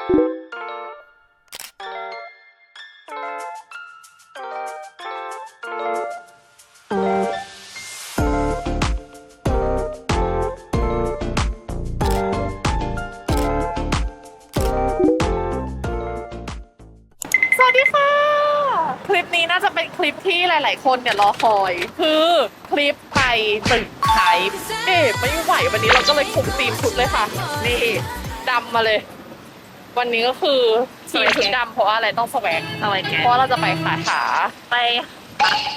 สวัสดีค่ะ คลิปนี้น่าจะเป็นคลิปที่หลาย ๆ คนเนี่ยรอคอย คือคลิปไปตึกไทยเอ๊ะไม่ไหววันนี้เราก็เลยคุมธีมชุดเลยค่ะ นี่ดำมาเลย วันนี้ก็คือทีมชุดดำเพราะว่าอะไรต้องแสวงอะไรแกเพราะว่าเราจะไปขาขาไป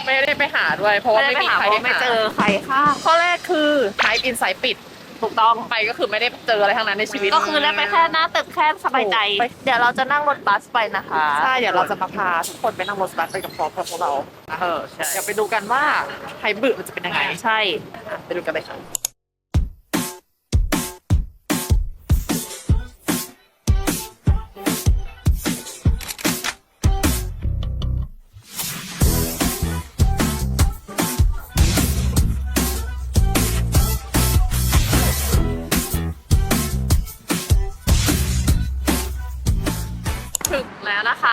ไม่ได้ไปหาด้วย เพราะว่าไม่ไม่ได้ไปมีหาใครเพให้ราะไม่หาเจอใครค่ะ ข้อแรกคือไทป์อินไซปิดถูกต้องไปก็คือไม่ได้เจออะไรทั้งนั้นในชีวิต ก็คือได้ไปแค่หน้าตึกแค่สบายใจ ไป เดี๋ยวเราจะนั่งรถบัสไปนะคะใช่เดี๋ยวเราจะมาพาทุกคนไปนั่งรถบัสไปกับพร้อมกับพวกเรา เออใช่เดี๋ยวไปดูกันว่าไทยบึมันจะเป็นยังไง ใช่ ไปดูกันเลยค่ะ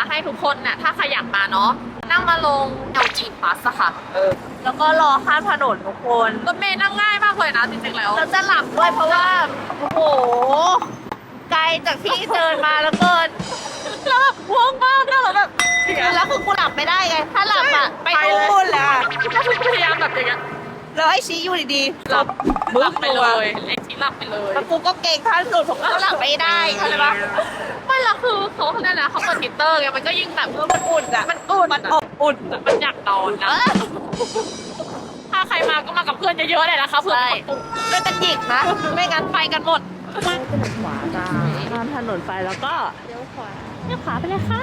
ให้ทุกคนเนี่ยถ้าใครอยากมาเนาะนั่งมาลง LG Bus อะค่ะ เออ แล้วก็รอข้ามถนนทุกคนรถเมล์นั่งง่ายมากเลยนะจริงๆแล้วเราจะหลับด้วยเพราะว่า โอ้โห ไกลจากที่เดินมาแล้วเกินแล้วแบบง่วงมากนะแล้วแบบแล้วคือกูหลับไม่ได้ไง ถ้าหลับอะไปไปเลยนู่นแหละก็คือพยายามแบบอย่างเงี้ย แล้วไอ้ชี้อยู่ดีๆหลับมึหลังบไปเลยไอ้ที่หลับไปเลยแล้วกูก็เก่งขั้นสุดผมก็หลับไม่ได้เข้าใจปะไม่และคือเขาเนี่ยนะเขาเปิดฮีตเตอร์ไงมันก็ยิ่งแบบเออมันอุ่นอะมันอุ่นมันอบอุ่นมันอยากนอนเอนะอถ้าใครมาก็มากับเพื่อนเยอะๆเลยนะคะเพื่อนใช่ไม่เป็นหยิกนะไม่งั้นไปกันหมดขวาจ้าข้ามถนนไปแล้วก็เลี้ยวขวาเลี้ยวขวาไปเลยค่ะ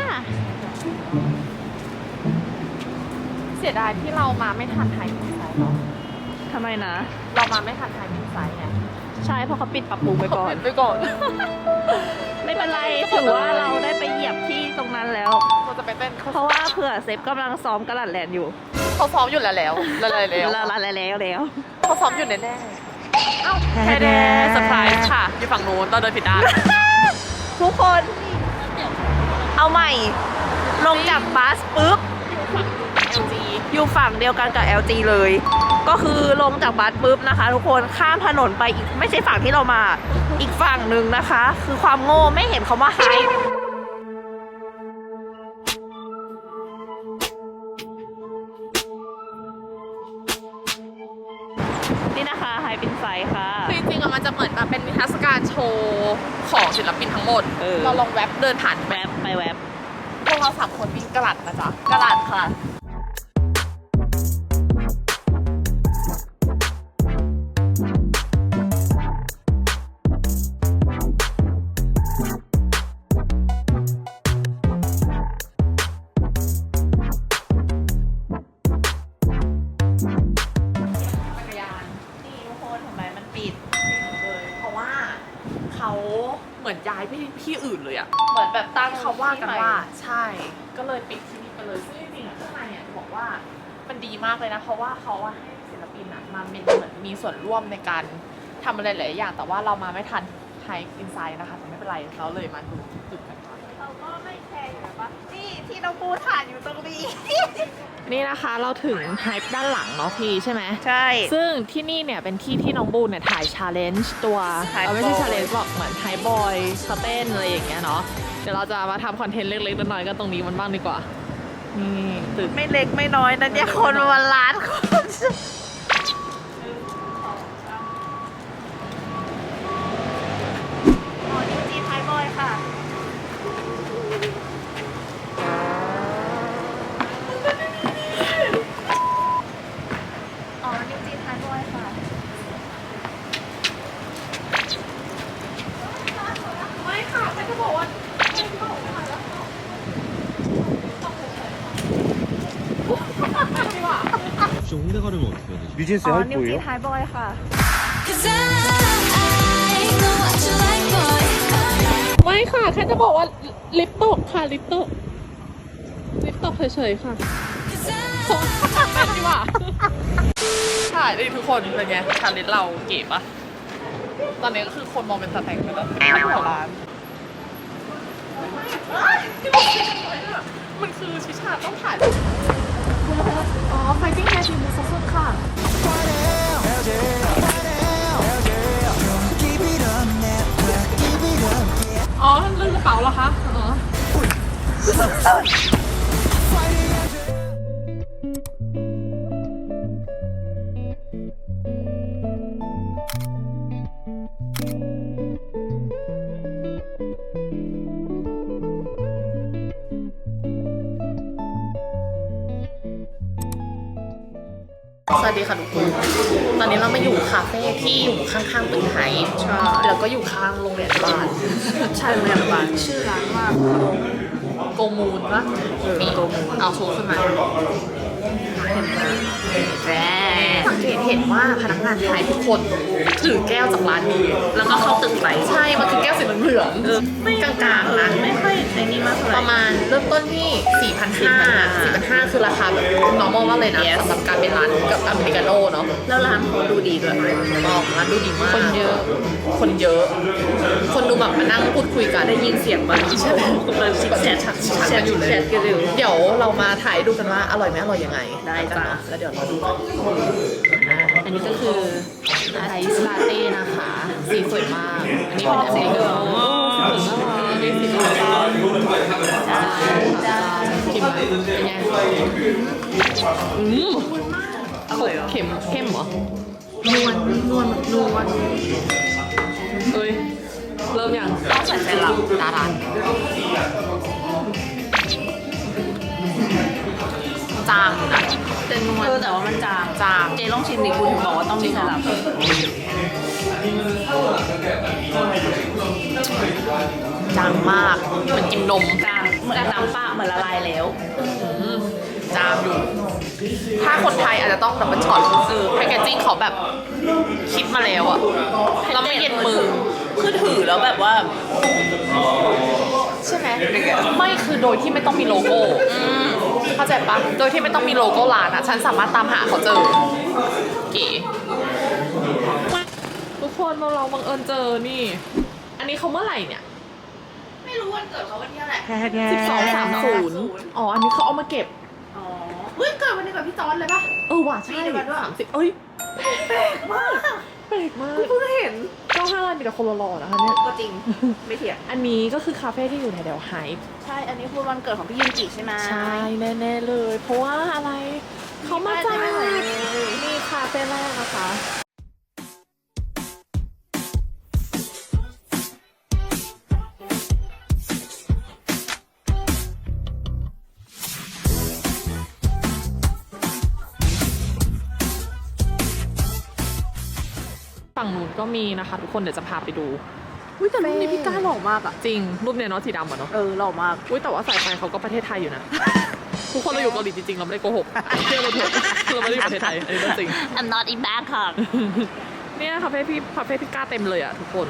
เสียดายที่เรามาไม่ทันไทยมินไซด์เนาะ ทำไมนะ เรามาไม่ทันไทยมินไซด์ไงใช่เพราะเขาปิดปรับปรุงไปก่อน ไปก่อนไม่เป็นไรถือว่าเราได้ไปเหยียบที่ตรงนั้นแล้ว เราจะไปเต้นเขาเพราะว่าเผื่อเซฟกำลังซ้อมกระหลัดแลนด์อยู่เขาซ้อมอยู่แล้วแล้วแล้วแล้วแล้วแล้วแล้วแล้วเขาซ้อมอยู่แน่ๆเอ้าแค่แดเซอร์ไพรส์ค่ะ อยู่ฝั่งนู้นตอนเดินผิดด้านทุกคน เอาใหม่ ลงจากบัสปุ๊บ LG อยู่ฝั่งเดียวกันกับ LG เลย ก็คือลงจากบัสปุ๊บนะคะ ทุกคนข้ามถนนไปอีกไม่ใช่ฝั่งที่เรามาอีกฝั่งหนึ่งนะคะ คือความโง่ไม่เห็นคำว่าไฮนี่นะคะไฮเป็นไซค่ะคือจริงๆอะมันจะเหมือนแบบเป็นนิทรรศการโชว์ของศิลปินทั้งหมด เออ เราลองแว็บเดินผ่านแวบไปแวบพวกเราสามคนวิ่งกระหลัดนะจ๊ะกระดาษค่ะ เขาเหมือนย้ายไปที่อื่นเลยอะเหมือนแบบตั้งเขาว่ากันที่ใหม่ว่าใช่ ก็เลยปิดที่นี่ไปเลยซึ่งจริงๆอะข้างในเนี่ยจะบอกว่ามันดีมากเลยนะ เพราะว่าเขาอะให้ศิลปินอะมาเป็นเหมือนมีส่วนร่วมในการทำอะไรหลายๆอย่างแต่ว่าเรามาไม่ทัน ไฮอินไซด์นะคะแต่ไม่เป็นไรเราเลยมาดูตึกกันก่อนเราก็ไม่แคร์อยู่แล้วปะนี่ที่น้องปูถ่านอยู่ตรงนี้ นี่นะคะเราถึงไฮด้านหลังเนาะพี่ใช่ไหม ใช่ ซึ่งที่นี่เนี่ยเป็นที่ที่น้องบูนเนี่ยถ่ายชาเลนจ์ตัว High เออไม่ใช่ Boy ชาเลนจ์หรอกเหมือนไฮบอยสเต้นอะไรอย่างเงี้ยเนาะเดี๋ยวเราจะมาทำคอนเทนต์เล็กๆน้อยๆกันตรงนี้มันบ้างดีกว่านี่ตึก ไม่เล็กไม่น้อยนะเนี่ยคนประมาณล้านคน ค่ะ อ๋อ นิวจีไทยบอยค่ะ ไม่ค่ะฉันจะบอกว่า 혹시 홍대 가려면 어떻게 해야 되지? 뉴진스 อ๋อ 할 นิวจี 거예요? ไทยบอยค่ะ Cause I ค่ะแค่จะบอกว่าลิฟต์ตกค่ะลิฟต์ตกลิฟต์ตกเฉยๆค่ะ Cause I เป็นดีกว่าค่ะนี่ทุกคนเป็นไงชาเลนจ์เราเก๋ปะตอนนี้ก็คือคนมองเป็นสแต็กไปแล้วหัวร้านมันคือชิชาต้องถ่าย ฮ่าเหรอคะอ๋อ วัสดีค่ะทุกคน ตอนนี้เรามาอยู่คาเฟ่ที่อยู่ข้างๆตึกไทยแล้วก็อยู่ข้างโรงเรียนบ้านใช่โรงเรียนบ้านชื่อร้านว่าโกมูลปะมีโกมูลเอาโชว์ขึ้นมาแหม สังเกตเห็นว่าพนักงานไทยทุกคนถือแก้วจากร้านนี้แล้วก็เข้าตึกไปใช่มันคือแก้วสีเหลืองเออไม่ๆกลางๆนะไม่ค่อยในนี้มากเท่าไหปร่ ระมาณเริ่มต้นที่4,500 4,500คือราคาแบบ normal มากเลยนะ Yes สำหรับการเป็นร้านกับอเมริกาโน่เนาะแล้วร้านเขาดูดีด้วยออกร้านดูดีมากคนเยอะ คนเยอะ คนดูแบบมานั่งพูดคุยกันได้ยินเสียงมันใช่ไหมกำลังชิดแชทชักแชชักทกันอยู่เลยแชทกันอยู่เดี๋ยวเรามาถ่ายดูกันว่าอร่อยไหมอร่อยยังไงได้กันจ้ะเนาะแล้วเดี๋ยวเราดูกันอันนี้ก็คือไอซ์ลาเต้นะคะ สีสวยมาก อันนี้เป็นอเมริกาโน่สวยมากนี่สีเหลืองจ้าจ้าชิมไหมเป็นไงอืมอร่อยเหรอเค็มเข้มเหรอนวลนวลนวลเอ้ย เริ่มยังต้องใส่ไซรัปดารันจางอยู่นะแต่นวลแต่ว่ามันจางจางเจลองชิมดิคุณถึงบอกว่าต้องมีไซรัปจางมากเหมือนกินนมจางเหมือนน้ำปลาเหมือนละลายแล้วจางอยู่ถ้าคนไทยอาจจะต้องดับเบิลช็อตคือแพคเกจจิ้งเขาแบบคิดมาแล้วอะแล้วไม่เย็นมือ คือถือแล้วแบบว่า ใช่ไหมไม่คือโดยที่ไม่ต้องมีโลโก้เข้าใจปะโดยที่ไม่ต้องมีโลโก้ร้านอะฉันสามารถตามหาเขาเจอเก๋ทุกคนเราเราบังเอิญเจอนี่ อันนี้เขาเมื่อไหร่เนี่ยไม่รู้วันเกิดเขาวันที่เท่าไหร่สิบสองสามศูนย์อ๋ออันนี้เขาเอามาเก็บอ๋อเฮ้ยเกิดวันเดียวกับพี่จอนเลยปะเออว่ะใช่ปีเดียวกันด้วยสามสิบเอ้ยแปลกมากแปลกมากเพิ่งเห็น เจ้าห้าร้านมีแต่คนหล่อๆนะคะเนี่ย ก็จริง ไม่เถียงอันนี้ก็คือคาเฟ่ที่อยู่ในเดลไฮท์ใช่ อันนี้คือวันเกิดของพี่ยินจิใช่ไหม ใช่แน่ๆเลย เพราะว่าอะไรเขามาจาก ฝั่งนู้นก็มีนะคะ ทุกคนเดี๋ยวจะพาไปดูอุ้ยแต่รูปนี้พี่ก้าหล่อมากอะจริง รูปเนี่ยเนาะสีดำอะเนาะเออหล่อมากอุ้ยแต่ว่าสายไฟเขาก็ประเทศไทยอยู่นะ ทุกคนเราอยู่เกาหลีจริงๆเราไม่ได้โกหกเชื่อเราเถอะเราไม่ได้อยู่ประเทศไทยอันนี้เรื่องจริง I'm not in Bangkok เนี่ยคาเฟ่พี่คาเฟ่พี่ก้าเต็มเลยอะทุกคน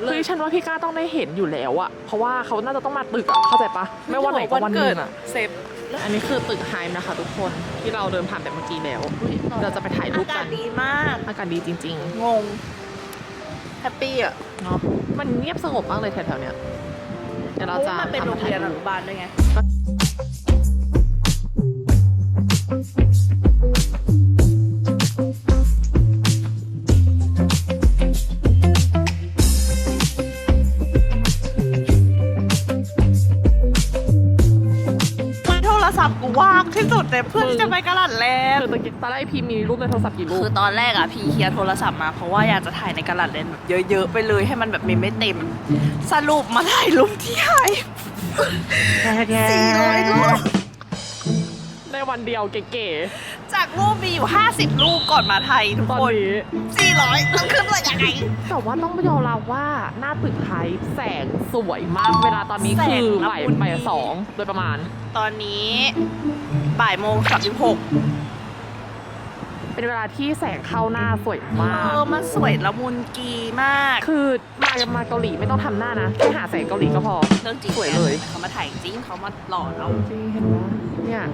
เฮ้ยฉันว่าพี่ก้าต้องได้เห็นอยู่แล้วอะเพราะว่าเขาน่าจะต้องมาตึกอะเข้าใจปะไม่ว่าไหนก็วันหนึงอะเซฟ อันนี้คือตึกไฮม์นะคะทุกคนที่เราเดินผ่านไปเมื่อกี้แล้ว เราจะไปถ่ายรูปอากากัศนดีมาก อากาศดีจริง งง แฮปปี้อะๆ เนาะมันเงียบสงบมากเลยแถวๆเนี้ยเดี๋ยวเพเราราะจะว่ามันเป็นโรงเรียนอนุบาลด้วยไงางที่สุดเลยเพื่อนที่จะไปกระหลัดแลนเออตะกี้ตอนแรกพี่มีรูปในโทรศัพท์กี่รูปคือตอนแรกอะพี่เคลียร์โทรศัพท์มาเพราะว่าอยากจะถ่ายในกระหลัดเลนแบบเยอะๆไปเลยให้มันแบบมีไม่เต็ม สรุปมาถ่ายรูปที่ไฮสี่ร้อยรูป ในวันเดียวเก๋จากรูปมีอยู่ 50 รูปก่อนมาไทยทุกๆตอนคนนี้ 400ต้องขึ้นมายังไง แต่ว่าต้องยอมรับว่าหน้าตึกไฮป์แสงสวยมากเวลาตอนนี้แสงคือละบ่ายมุน บ่ายสองโดยประมาณ ตอนนี้บ่ายโมงสามสิบหกเป็นเวลาที่แสงเข้าหน้าสวยเอมาก อมันสวยละมุนกีมากคือมามาเกาหลีไม่ต้องทำหน้านะแค่หาแสงเกาหลีก็พอ เรื่องจริงสวยเลย เขามาถ่ายจริงเขามาหล่อเราจริงเห็นไหมเนี่ย